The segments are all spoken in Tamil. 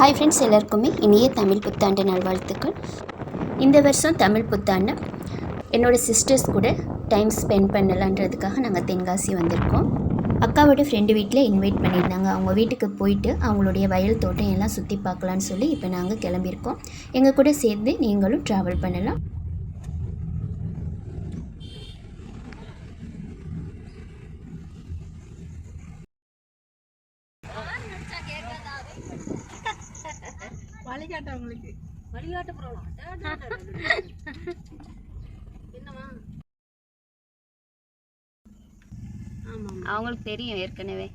ஹாய் ஃப்ரெண்ட்ஸ் எல்லாருக்குமே இனிய தமிழ் புத்தாண்டு நல்வாழ்த்துக்கள். இந்த வருஷம் தமிழ் புத்தாண்டு. என்னோடய சிஸ்டர்ஸ் கூட டைம் ஸ்பெண்ட் பண்ணலான்றதுக்காக நாங்கள் தென்காசி வந்திருக்கோம். அக்காவோட ஃப்ரெண்டு வீட்டில் இன்வைட் பண்ணியிருந்தாங்க. அவங்க வீட்டுக்கு போயிட்டு அவங்களுடைய வயல் தோட்டம் எல்லாம் சுற்றி பார்க்கலான்னு சொல்லி இப்போ நாங்கள் கிளம்பியிருக்கோம். எங்கள் கூட சேர்ந்து நீங்களும் ட்ராவல் பண்ணலாம். வழிகாட்ட உங்களுக்கு வழிகாட்ட போறோம் என்னமா ஆமா அவங்களுக்கு தெரியும் ஏற்கனவே.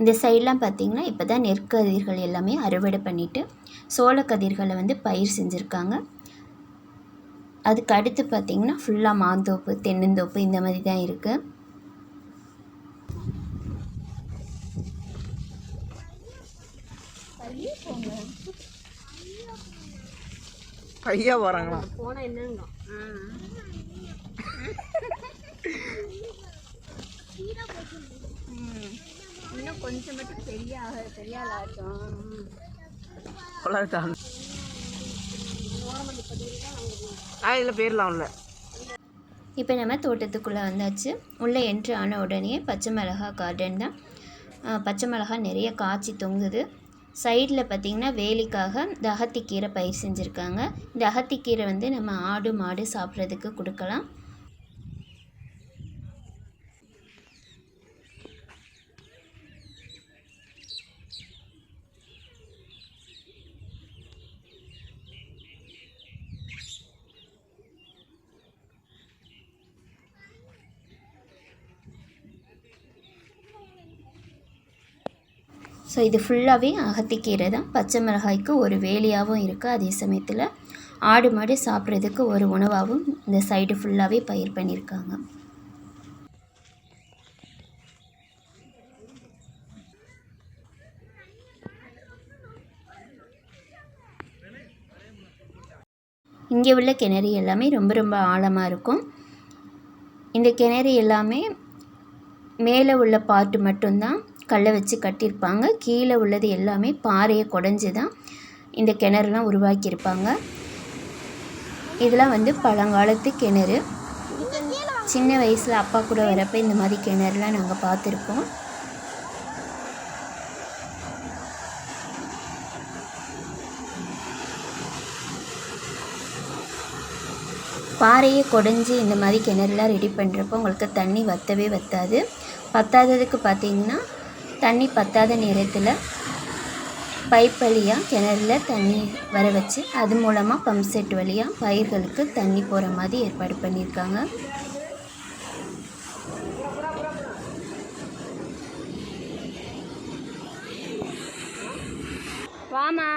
இந்த சைட்லாம் பார்த்தீங்கன்னா இப்போ தான் நெற்கதிர்கள் எல்லாமே அறுவடை பண்ணிவிட்டு சோளக்கதிர்களை வந்து பயிர் செஞ்சுருக்காங்க. அதுக்கு அடுத்து பார்த்தீங்கன்னா ஃபுல்லாக மாந்தோப்பு தென்னந்தோப்பு இந்த மாதிரி தான் இருக்குது பையா போறாங்களா? போனா என்னங்க? இன்னும் கொஞ்சம் மட்டும் பெரிய பெரிய வளர்த்தான் ஆ இதில் பேர்லாம் இப்போ நம்ம தோட்டத்துக்குள்ளே வந்தாச்சு. உள்ளே என்ட்ரு ஆன உடனே பச்சை மிளகா கார்டன் தான். பச்சை மிளகா நிறைய காய்ச்சி தொங்குது. சைடில் பார்த்திங்கன்னா வேலிக்காக இந்த அகத்திக்கீரை பயிர் செஞ்சுருக்காங்க. இந்த அகத்திக்கீரை வந்து நம்ம ஆடு மாடு சாப்பிட்றதுக்கு கொடுக்கலாம். ஸோ இது ஃபுல்லாகவே அகத்திக்கீரை தான் பச்சை மிளகாய்க்கு ஒரு வேலியாகவும் இருக்குது அதே சமயத்தில் ஆடு மாடு சாப்பிட்றதுக்கு ஒரு உணவாகவும் இந்த சைடு ஃபுல்லாகவே பயிர் பண்ணியிருக்காங்க இங்கே உள்ள கிணறு எல்லாமே ரொம்ப ரொம்ப ஆழமாக இருக்கும். இந்த கிணறு எல்லாமே மேலே உள்ள பார்ட்டு மட்டும்தான் கல்லை வச்சு கட்டியிருப்பாங்க. கீழே உள்ளது எல்லாமே பாறையை குடஞ்சி தான் இந்த கிணறுலாம் உருவாக்கியிருப்பாங்க. இதெல்லாம் வந்து பழங்காலத்து கிணறு. சின்ன வயசில் அப்பா கூட வரப்போ இந்த மாதிரி கிணறுலாம் நாங்கள் பார்த்துருப்போம். பாறையை குடஞ்சி இந்த மாதிரி கிணறுலாம் ரெடி பண்ணுறப்போ உங்களுக்கு தண்ணி வற்றவே வற்றாது பத்தாததுக்கு பார்த்தீங்கன்னா தண்ணி பத்தாத நேரத்தில் பைப் வழியாக கிணறுல தண்ணி வர வச்சு அது மூலமாக பம்ப் செட் வழியாக பயிர்களுக்கு தண்ணி போகிற மாதிரி ஏற்பாடு பண்ணியிருக்காங்க. வாமா.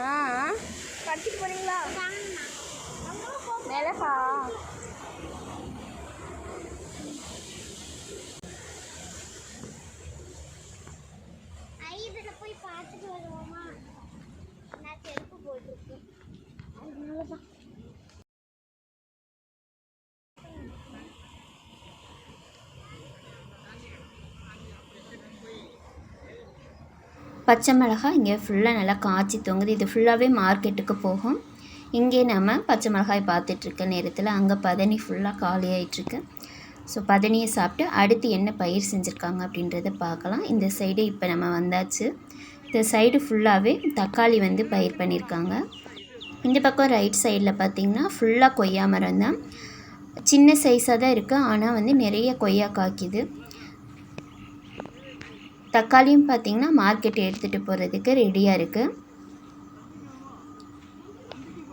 ஆ. படிச்சுட்டு போறீங்களா மிளகா வருவோமா நான் செருப்பு போட்டிருக்கேன் பச்சை மிளகாய் இங்கே ஃபுல்லாக நல்லா காய்ச்சி தொங்குது. இது ஃபுல்லாகவே மார்க்கெட்டுக்கு போகும். இங்கே நம்ம பச்சை மிளகாய் பார்த்துட்ருக்க நேரத்தில் அங்கே பதனி ஃபுல்லாக காலியாகிட்ருக்கு ஸோ பதனியை சாப்பிட்டு அடுத்து என்ன பயிர் செஞ்சுருக்காங்க அப்படின்றத பார்க்கலாம். இந்த சைடு இப்போ நம்ம வந்தாச்சு. இந்த சைடு ஃபுல்லாகவே தக்காளி வந்து பயிர் பண்ணியிருக்காங்க இந்த பக்கம் ரைட் சைடில் பார்த்தீங்கன்னா ஃபுல்லாக கொய்யா மரம் தான். சின்ன சைஸாக தான் இருக்குது ஆனால் வந்து நிறைய கொய்யா காய்க்குது. தக்காளியும் பார்த்தீங்கன்னா மார்க்கெட் எடுத்துகிட்டு போகிறதுக்கு ரெடியாக இருக்குது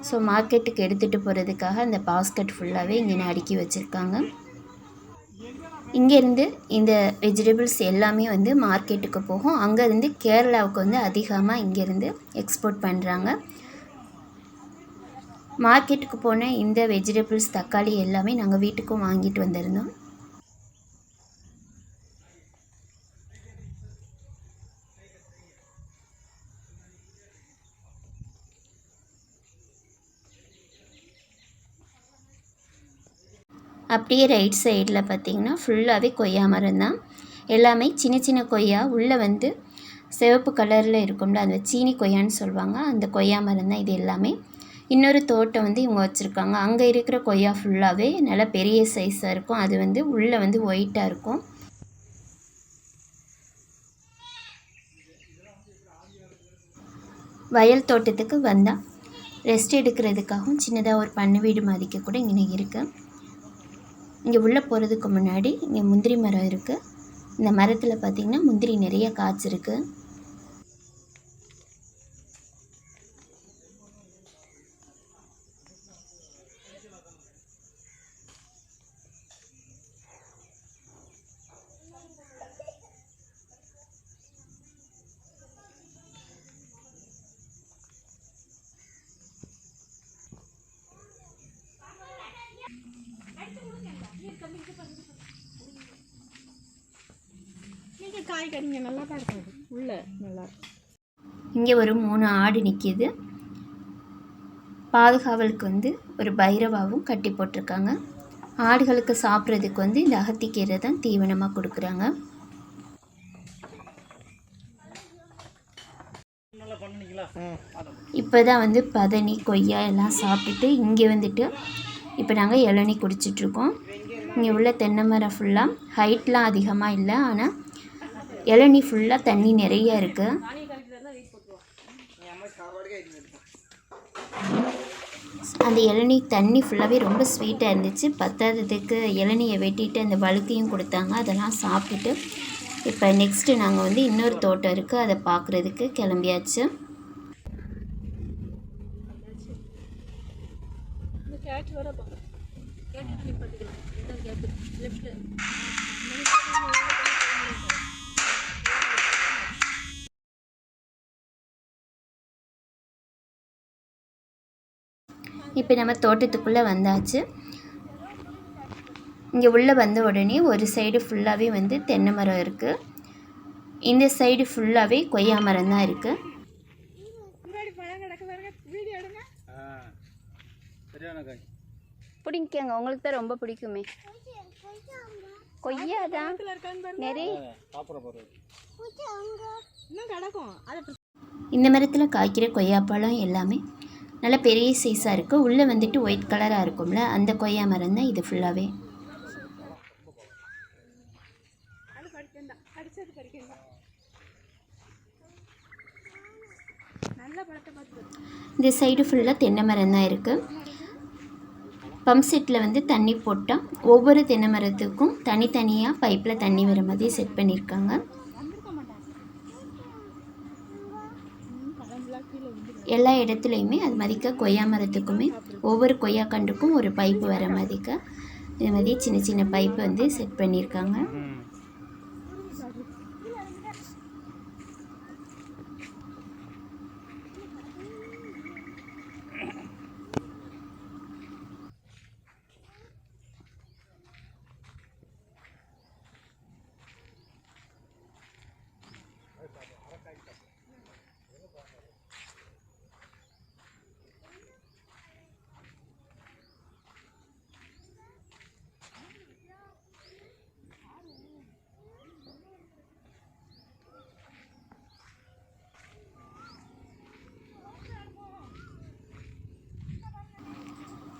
ஸோ மார்க்கெட்டுக்கு எடுத்துகிட்டு போகிறதுக்காக அந்த பாஸ்கெட் ஃபுல்லாகவே இங்கே அடுக்கி வச்சுருக்காங்க. இங்கேருந்து இந்த வெஜிடபிள்ஸ் எல்லாமே வந்து மார்க்கெட்டுக்கு போகும். அங்கேருந்து கேரளாவுக்கு வந்து அதிகமாக இங்கேருந்து எக்ஸ்போர்ட் பண்ணுறாங்க மார்க்கெட்டுக்கு போன இந்த வெஜிடபிள்ஸ் தக்காளி எல்லாமே நாங்கள் வீட்டுக்கும் வாங்கிட்டு வந்திருந்தோம். அப்படியே ரைட் சைடில் பார்த்தீங்கன்னா ஃபுல்லாகவே கொய்யா மரம் தான். எல்லாமே சின்ன சின்ன கொய்யா. உள்ளே வந்து சிவப்பு கலரில் இருக்கும்ல அந்த சீனி கொய்யான்னு சொல்லுவாங்க. அந்த கொய்யா மரம் தான் இது எல்லாமே. இன்னொரு தோட்டம் வந்து இவங்க வச்சுருக்காங்க. அங்கே இருக்கிற கொய்யா ஃபுல்லாகவே நல்லா பெரிய சைஸாக இருக்கும். அது வந்து உள்ளே வந்து ஒயிட்டாக இருக்கும். வயல் தோட்டத்துக்கு வந்தால் ரெஸ்ட் எடுக்கிறதுக்காகவும் சின்னதாக ஒரு பண்ணு வீடு மாதிரிக்க கூட இங்கே இருக்குது இங்கே உள்ளே போகிறதுக்கு முன்னாடி இங்கே முந்திரி மரம் இருக்குது இந்த மரத்தில் பார்த்திங்கன்னா முந்திரி நிறைய காய்ச்சிருக்கு. காய் கறிங்க நல்லா தான் இருக்கும் உள்ள நல்லா இருக்கும் இங்கே ஒரு மூணு ஆடு நிற்கிது பாதுகாவலுக்கு வந்து ஒரு பைரவாவும் கட்டி போட்டிருக்காங்க. ஆடுகளுக்கு சாப்பிட்றதுக்கு வந்து இந்த அகத்திக்கீரை தான் தீவனமாக கொடுக்குறாங்க. இப்போ தான் வந்து பதனி கொய்யா எல்லாம் சாப்பிட்டுட்டு இங்கே வந்துட்டு இப்போ நாங்கள் இளநி குடிச்சிட்ருக்கோம் இங்கே உள்ள தென்னை மரம் ஃபுல்லாக ஹைட்லாம் அதிகமாக இல்லை. ஆனால் இளநீ ஃபுல்லாக தண்ணி நிறைய இருக்குது அந்த இளநீ தண்ணி ஃபுல்லாகவே ரொம்ப ஸ்வீட்டாக இருந்துச்சு. பத்தாததுக்கு இளநியை வெட்டிட்டு அந்த வழுக்கையும் கொடுத்தாங்க. அதெல்லாம் சாப்பிட்டுட்டு இப்போ நெக்ஸ்ட்டு நாங்கள் வந்து இன்னொரு தோட்டம் இருக்குது அதை பார்க்குறதுக்கு கிளம்பியாச்சு. கேட் வர இப்போ நம்ம தோட்டத்துக்குள்ளே வந்தாச்சு. இங்கே உள்ளே வந்த உடனே ஒரு சைடு ஃபுல்லாகவே வந்து தென்னை மரம் இருக்குது இந்த சைடு ஃபுல்லாகவே கொய்யா மரம் தான் இருக்குது பிடிக்கங்க. உங்களுக்கு தான் ரொம்ப பிடிக்குமே. கொய்யா தான். நிறைய. இந்த மரத்தில் காய்க்கிற கொய்யாப்பழம் எல்லாமே நல்லா பெரிய சைஸாக இருக்குது உள்ளே வந்துட்டு ஒயிட் கலராக இருக்கும்ல அந்த கொய்யா மரம் தான் இது ஃபுல்லாகவே இந்த சைடு ஃபுல்லாக தென்னை மரம் தான் இருக்குது பம்ப் செட்டில் வந்து தண்ணி போட்டால் ஒவ்வொரு தென்னை மரத்துக்கும் தனித்தனியாக பைப்பில் தண்ணி வர மாதிரி செட் பண்ணியிருக்காங்க எல்லா இடத்துலையுமே அது மாதிரிக்க கொய்யா மரத்துக்குமே ஒவ்வொரு கொய்யா கண்டுக்கும் ஒரு பைப்பு வர மாதிரிக்க இது மாதிரி சின்ன சின்ன பைப்பு வந்து செட் பண்ணியிருக்காங்க.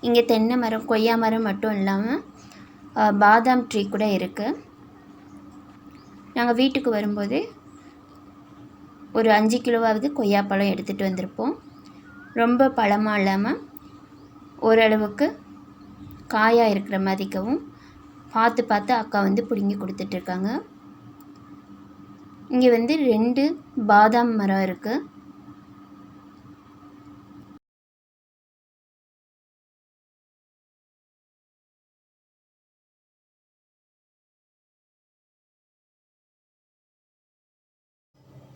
இங்கே தென்னை மரம் கொய்யா மரம் மட்டும் இல்லாமல் பாதாம் ட்ரீ கூட இருக்குது நாங்கள் வீட்டுக்கு வரும்போது ஒரு அஞ்சு கிலோவாவது கொய்யாப்பழம் எடுத்துகிட்டு வந்திருப்போம். ரொம்ப பழமாக இல்லாமல் ஓரளவுக்கு காயாக இருக்கிற மாதிரிக்கவும் பார்த்து பார்த்து அக்கா வந்து பிடுங்கி கொடுத்துட்ருக்காங்க இங்கே வந்து ரெண்டு பாதாம் மரம் இருக்குது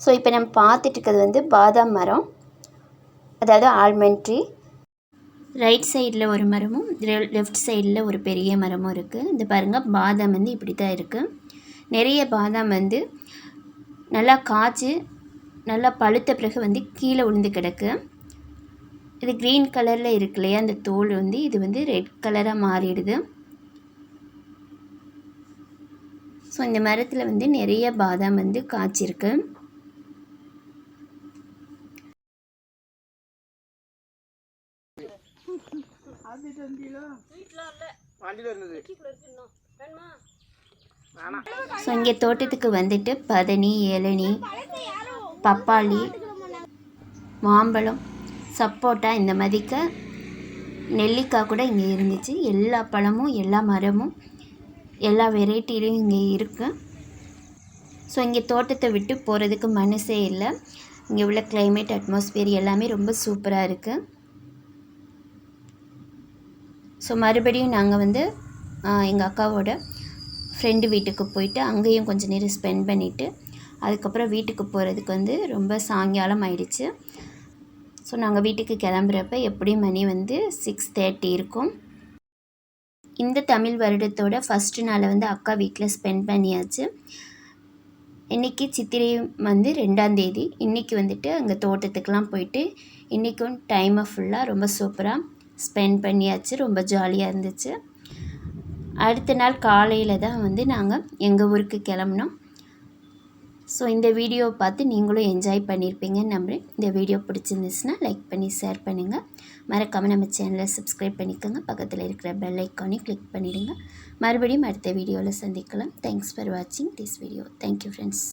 ஸோ இப்போ நம்ம பார்த்துட்டு இருக்கிறது வந்து பாதாம் மரம். அதாவது ஆல்மண்ட் ட்ரீ ரைட் சைடில் ஒரு மரமும் லெஃப்ட் சைடில் ஒரு பெரிய மரமும் இருக்குது இந்த பாருங்கள் பாதாம் வந்து இப்படி தான் இருக்குது நிறைய பாதாம் வந்து நல்லா காய்ச்சி நல்லா பழுத்த பிறகு வந்து கீழே விழுந்து கிடக்கு. இது க்ரீன் கலரில் இருக்கு இல்லையா? அந்த தோல் வந்து இது வந்து ரெட் கலராக மாறிடுது. ஸோ இந்த மரத்தில் வந்து நிறைய பாதாம் வந்து காய்ச்சிருக்கு. வண்டியில் இருந்தது ஸோ இங்கே தோட்டத்துக்கு வந்துட்டு பதனி இளநி பப்பாளி மாம்பழம் சப்போட்டா இந்த மாதிரிக்க நெல்லிக்காய் கூட இங்கே இருந்துச்சு. எல்லா பழமும் எல்லா மரமும் எல்லா வெரைட்டிலையும் இங்கே இருக்குது ஸோ இங்கே தோட்டத்தை விட்டு போகிறதுக்கு மனசே இல்லை. இங்கே உள்ள climate அட்மாஸ்பியர் எல்லாமே ரொம்ப சூப்பராக இருக்குது ஸோ மறுபடியும் நாங்கள் வந்து எங்கள் அக்காவோட ஃப்ரெண்டு வீட்டுக்கு போயிட்டு அங்கேயும் கொஞ்சம் நேரம் ஸ்பெண்ட் பண்ணிவிட்டு அதுக்கப்புறம் வீட்டுக்கு போகிறதுக்கு வந்து ரொம்ப சாயங்காலம் ஆயிடுச்சு. ஸோ நாங்கள் வீட்டுக்கு கிளம்புறப்ப எப்படியும் மணி வந்து சிக்ஸ் தேர்ட்டி இருக்கும். இந்த தமிழ் வருடத்தோட ஃபஸ்ட்டு நாளை வந்து அக்கா வீட்டில் ஸ்பெண்ட் பண்ணியாச்சு. இன்றைக்கி சித்திரை வந்து ரெண்டாந்தேதி இன்றைக்கி வந்துட்டு அங்கே தோட்டத்துக்கெலாம் போயிட்டு இன்றைக்கும் டைமை ஃபுல்லாக ரொம்ப சூப்பராக ஸ்பெண்ட் பண்ணியாச்சு ரொம்ப ஜாலியாக இருந்துச்சு. அடுத்த நாள் காலையில் தான் வந்து நாங்கள் எங்கள் ஊருக்கு கிளம்புனோம். ஸோ இந்த வீடியோவை பார்த்து நீங்களும் என்ஜாய் பண்ணியிருப்பீங்கன்னு நம்புகிறேன் இந்த வீடியோ பிடிச்சிருந்துச்சுன்னா லைக் பண்ணி ஷேர் பண்ணுங்கள் மறக்காமல் நம்ம சேனலை சப்ஸ்கிரைப் பண்ணிக்கோங்க. பக்கத்தில் இருக்கிற பெல் ஐக்கானையும் கிளிக் பண்ணிவிடுங்க மறுபடியும் அடுத்த வீடியோவில் சந்திக்கலாம். தேங்க்ஸ் ஃபார் வாட்சிங் this video thank you friends